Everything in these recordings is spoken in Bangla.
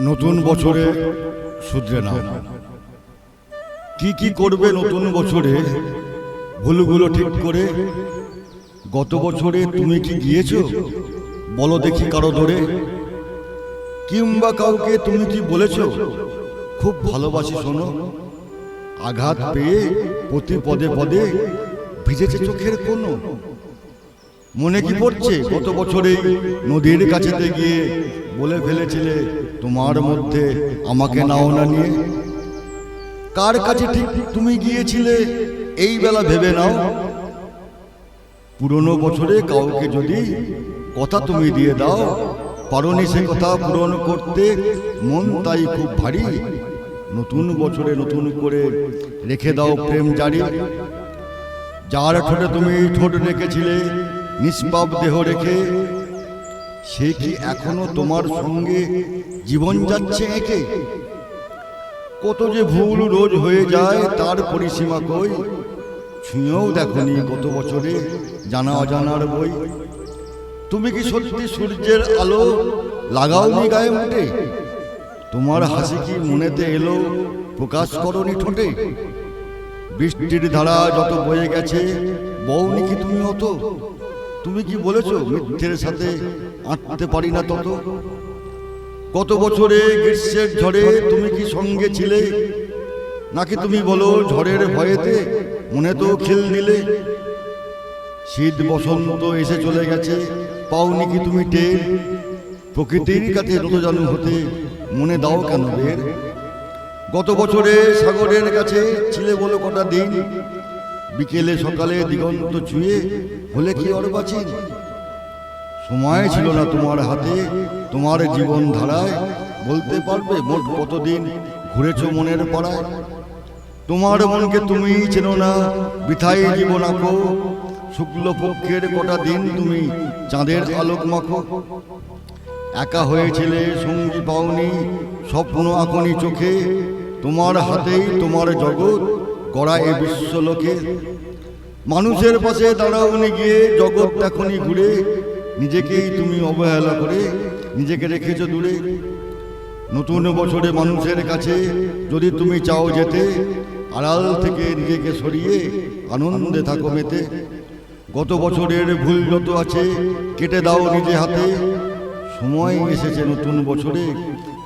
নতুন বছরে শুধরে নাও। কি কি করবে নতুন বছরে? ভুলগুলো ঠিক করে গত বছরে তুমি কি গিয়েছো? বলো দেখি কারও ধরে। কিংবা কাউকে তুমি কি বলেছ? খুব ভালোবাসি শোনো। আঘাত পেয়ে প্রতি পদে পদে ভিজেছে চোখের কোনো মনে কি পড়ছে? গত বছরেই নদীর কাছেতে গিয়ে বলে ফেলেছিলে তোমার মধ্যে আমাকে নাও না নিয়ে? কার কাছে ঠিক তুমি গিয়েছিলে এই বেলা ভেবে নাও। পুরনো বছরে কাউকে যদি কথা তুমি দিয়ে দাও পারনি সে কথা পূরণ করতে মন তাই খুব ভারী। নতুন বছরে নতুন করে রেখে দাও প্রেম জারি। যার ঠোঁটে তুমি ঠোঁট রেখেছিলে নিষ্পাপ দেহ রেখে, সে কি এখনও তোমার সঙ্গে জীবন যাচ্ছে একে? কত যে ভুল রোজ হয়ে যায়, তার পরিসীমা কই? ছুঁয়েও দেখনি গত বছরে জানা অজানার বই। তুমি কি সত্যি সূর্যের আলো লাগাওনি গায়ে মুটে? তোমার হাসি কি মনেতে এলো প্রকাশ করনি ঠোঁটে? বৃষ্টির ধারা যত বয়ে গেছে, বউনি কি তুমি অত? তুমি কি বলেছ, মিথ্যের সাথে আঁটতে পারি না তত? কত বছরে গ্রীষ্মের ঝড়ে তুমি কি সঙ্গে ছিলে? নাকি তুমি বলো, ঝড়ের ভয়েতে মনে তো খেল দিলে? শীত বসন্ত এসে চলে গেছে, পাওনি কি তুমি টের? প্রকৃতির কাছে যত জানু হতে মনে দাও কেন বের? গত বছরে সাগরের কাছে ছিলে বলো কটা দিন? বিকেলে সকালে দিগন্ত ছুঁয়ে হলে কি অর্বাচীন সময় ছিল না তোমার হাতে। তোমার জীবন ধারায় বলতে পারবে মোট কতদিন ঘুরেছ মনের পাড়ায়? তোমার মনকে তুমি চেনো না। বৃথাই জীবন আঁকো। শুক্ল পক্ষের কটা দিন তুমি চাঁদের আলোক মাখো। একা হয়েছিলে সঙ্গী পাওনি। স্বপ্ন আঁকনি চোখে। তোমার হাতেই তোমার জগৎ। গড়া এ বিশ্বলোকে। মানুষের পাশে দাঁড়াওনি গিয়ে জগৎ এখনই ঘুরে নিজেকেই তুমি অবহেলা করে নিজেকে রেখেছো দূরে। নতুন বছরে মানুষের কাছে যদি তুমি চাও যেতে আড়াল থেকে নিজেকে সরিয়ে আনন্দে থাকো মেতে। গত বছরের ভুল যত আছে কেটে দাও নিজে হাতে। সময় এসেছে নতুন বছরে।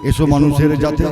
এসো মানুষের যাতে।